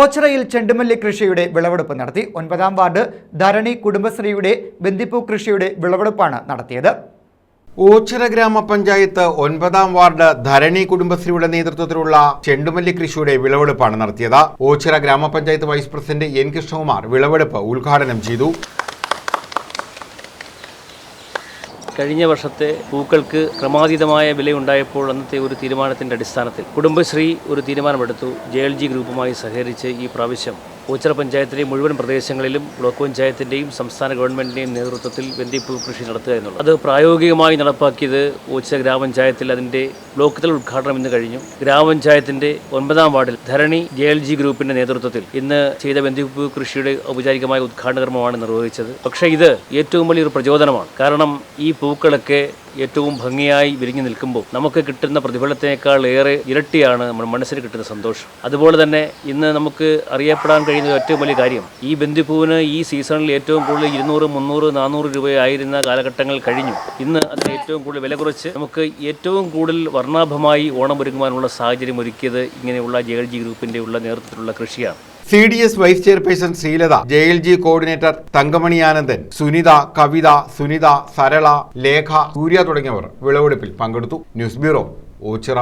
ഓച്ചിറയിൽ ചെണ്ടുമല്ലി കൃഷിയുടെ വിളവെടുപ്പ് നടത്തി. ഒൻപതാം വാർഡ് ധരണി കുടുംബശ്രീയുടെ ബന്ദിപ്പൂ കൃഷിയുടെ വിളവെടുപ്പാണ് നടത്തിയത്. ഓച്ചിറ ഗ്രാമപഞ്ചായത്ത് ഒൻപതാം വാർഡ് ധരണി കുടുംബശ്രീയുടെ നേതൃത്വത്തിലുള്ള ചെണ്ടുമല്ലി കൃഷിയുടെ വിളവെടുപ്പാണ് നടത്തിയത്. ഓച്ചിറ ഗ്രാമപഞ്ചായത്ത് വൈസ് പ്രസിഡന്റ് എൻ കൃഷ്ണകുമാർ വിളവെടുപ്പ് ഉദ്ഘാടനം ചെയ്തു. കഴിഞ്ഞ വർഷത്തെ പൂക്കൾക്ക് ക്രമാതീതമായ വിലയുണ്ടായപ്പോൾ അന്നത്തെ ഒരു തീരുമാനത്തിന്റെ അടിസ്ഥാനത്തിൽ കുടുംബശ്രീ ഒരു തീരുമാനമെടുത്തു. ജെ എൽ ജി ഗ്രൂപ്പുമായി സഹകരിച്ച് ഈ പ്രാവശ്യം ഓച്ചിറ പഞ്ചായത്തിലെ മുഴുവൻ പ്രദേശങ്ങളിലും ബ്ലോക്ക് പഞ്ചായത്തിന്റെയും സംസ്ഥാന ഗവൺമെന്റിന്റെയും നേതൃത്വത്തിൽ വെന്തിപ്പൂ കൃഷി നടത്തുക എന്നുള്ളത്. അത് പ്രായോഗികമായി നടപ്പാക്കിയത് ഓച്ചിറ ഗ്രാമപഞ്ചായത്തിൽ അതിന്റെ ബ്ലോക്ക് തല ഉദ്ഘാടനം ഇന്ന് കഴിഞ്ഞു. ഗ്രാമപഞ്ചായത്തിന്റെ ഒൻപതാം വാർഡിൽ ധരണി ജെ എൽ ജി ഗ്രൂപ്പിന്റെ നേതൃത്വത്തിൽ ഇന്ന് ചെയ്ത വെന്തിപ്പൂ കൃഷിയുടെ ഔപചാരികമായ ഉദ്ഘാടന കർമ്മമാണ് നിർവഹിച്ചത്. പക്ഷേ ഇത് ഏറ്റവും വലിയൊരു പ്രചോദനമാണ്. കാരണം ഈ പൂക്കളൊക്കെ ഏറ്റവും ഭംഗിയായി വിരിഞ്ഞു നിൽക്കുമ്പോൾ നമുക്ക് കിട്ടുന്ന പ്രതിഫലത്തിനേക്കാൾ ഏറെ ഇരട്ടിയാണ് നമ്മുടെ മനസ്സിന് കിട്ടുന്ന സന്തോഷം. അതുപോലെ തന്നെ ഇന്ന് നമുക്ക് അറിയപ്പെടാൻ കഴിയുന്ന ഏറ്റവും വലിയ കാര്യം ഈ ബന്ദിപ്പൂവിന് ഈ സീസണിൽ ഏറ്റവും കൂടുതൽ ഇരുന്നൂറ് മുന്നൂറ് നാനൂറ് രൂപയായിരുന്ന കാലഘട്ടങ്ങൾ കഴിഞ്ഞു. ഇന്ന് അതിന് ഏറ്റവും കൂടുതൽ വില കുറച്ച് നമുക്ക് ഏറ്റവും കൂടുതൽ വർണാഭമായി ഓണം ഒരുങ്ങുവാനുള്ള സാഹചര്യം ഒരുക്കിയത് ഇങ്ങനെയുള്ള ജെ എൽ ജി ഗ്രൂപ്പിന്റെ ഉള്ള നേതൃത്വത്തിലുള്ള കൃഷിയാണ്. C D S vice chairperson Sreelatha J L G coordinator Thankamani Anandan Sunitha Kavitha Sunitha Sarala Lekha Surya തുടങ്ങിയവർ വിളവെടുപ്പിൽ പങ്കെടുത്തു. News bureau Ochira.